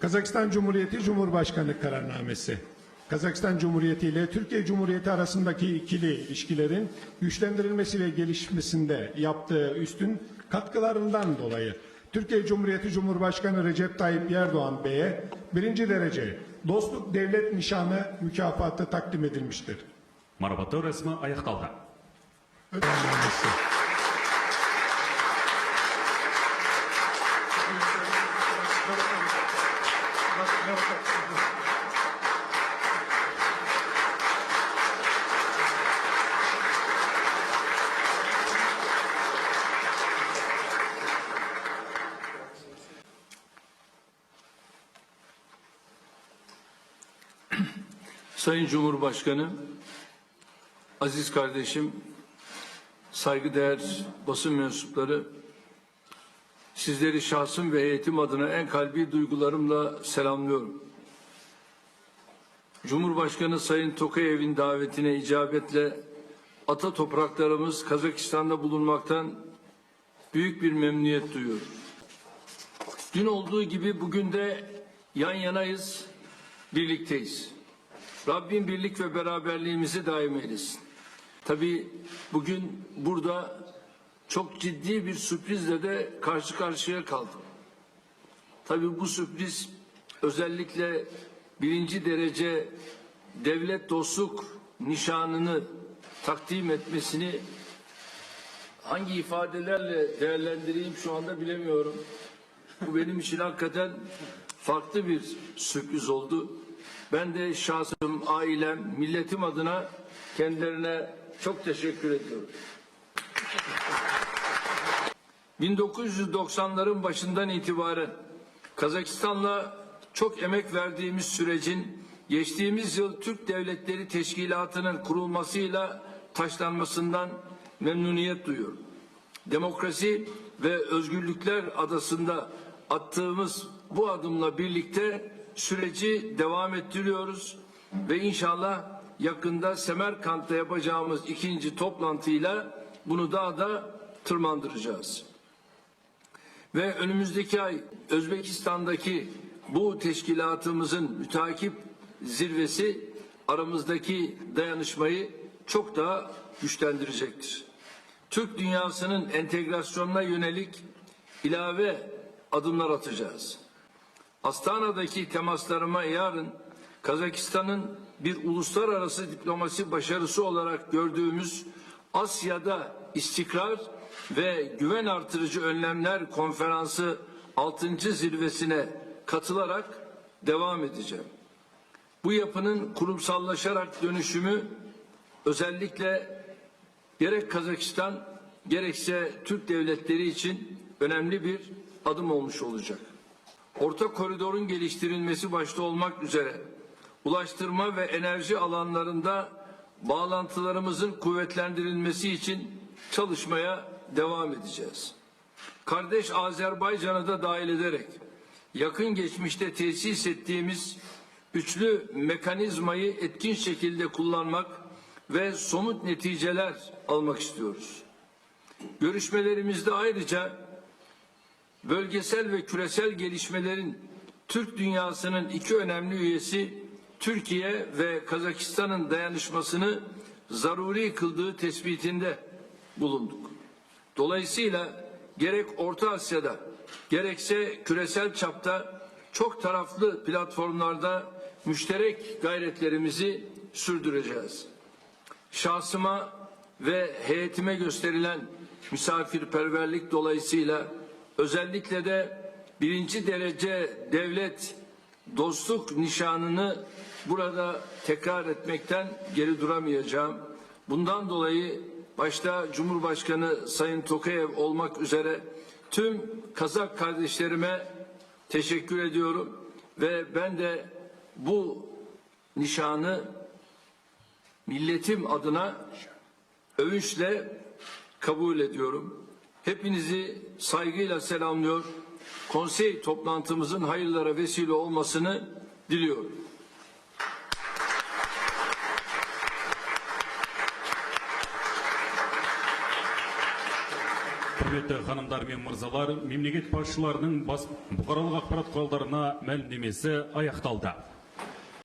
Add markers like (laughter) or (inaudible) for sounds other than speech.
Kazakistan Cumhuriyeti Cumhurbaşkanı kararnamesi. Kazakistan Cumhuriyeti ile Türkiye Cumhuriyeti arasındaki ikili ilişkilerin güçlendirilmesi ve gelişmesinde yaptığı üstün katkılarından dolayı Türkiye Cumhuriyeti Cumhurbaşkanı Recep Tayyip Erdoğan Bey'e birinci derece dostluk devlet nişanı mükafatı takdim edilmiştir. Marabata resmi ayakta. Ödülmesi. (laughs) Sayın Cumhurbaşkanı, aziz kardeşim, saygıdeğer basın mensupları, sizleri şahsım ve heyetim adına en kalbi duygularımla selamlıyorum. Cumhurbaşkanı Sayın Tokayev'in davetine icabetle ata topraklarımız Kazakistan'da bulunmaktan büyük bir memnuniyet duyuyorum. Dün olduğu gibi bugün de yan yanayız, birlikteyiz. Rabbim birlik ve beraberliğimizi daim eylesin. Tabii bugün burada çok ciddi bir sürprizle de karşı karşıya kaldım. Tabii bu sürpriz özellikle birinci derece devlet dostluk nişanını takdim etmesini hangi ifadelerle değerlendireyim şu anda bilemiyorum. Bu benim için hakikaten farklı bir sürpriz oldu. Ben de şahsım, ailem, milletim adına kendilerine çok teşekkür ediyorum. 1990'ların başından itibaren Kazakistan'la çok emek verdiğimiz sürecin geçtiğimiz yıl Türk Devletleri Teşkilatı'nın kurulmasıyla taşlanmasından memnuniyet duyuyorum. Demokrasi ve özgürlükler adasında attığımız bu adımla birlikte süreci devam ettiriyoruz ve inşallah yakında Semerkant'ta yapacağımız ikinci toplantıyla bunu daha da tırmandıracağız. Ve önümüzdeki ay Özbekistan'daki bu teşkilatımızın mütakip zirvesi aramızdaki dayanışmayı çok daha güçlendirecektir. Türk dünyasının entegrasyonuna yönelik ilave adımlar atacağız. Astana'daki temaslarıma yarın Kazakistan'ın bir uluslararası diplomasi başarısı olarak gördüğümüz Asya'da istikrar ve güven artırıcı önlemler konferansı 6. zirvesine katılarak devam edeceğim. Bu yapının kurumsallaşarak dönüşümü özellikle gerek Kazakistan gerekse Türk devletleri için önemli bir adım olmuş olacak. Orta koridorun geliştirilmesi başta olmak üzere ulaştırma ve enerji alanlarında bağlantılarımızın kuvvetlendirilmesi için çalışmaya devam edeceğiz. Kardeş Azerbaycan'ı da dahil ederek yakın geçmişte tesis ettiğimiz üçlü mekanizmayı etkin şekilde kullanmak ve somut neticeler almak istiyoruz. Görüşmelerimizde ayrıca bölgesel ve küresel gelişmelerin Türk dünyasının iki önemli üyesi Türkiye ve Kazakistan'ın dayanışmasını zaruri kıldığı tespitinde bulunduk. Dolayısıyla gerek Orta Asya'da gerekse küresel çapta çok taraflı platformlarda müşterek gayretlerimizi sürdüreceğiz. Şahsıma ve heyetime gösterilen misafirperverlik dolayısıyla özellikle de birinci derece devlet dostluk nişanını burada tekrar etmekten geri duramayacağım. Bundan dolayı başta Cumhurbaşkanı Sayın Tokayev olmak üzere tüm Kazak kardeşlerime teşekkür ediyorum ve ben de bu nişanı milletim adına övünçle kabul ediyorum. Hepinizi saygıyla selamlıyor. Konsey toplantımızın hayırlara vesile olmasını diliyorum. Құрметті ханымдар мен мырзалар, мемлекет басшыларының бас бұқаралық ақпарат құралдарына мәлімдемесі аяқталды.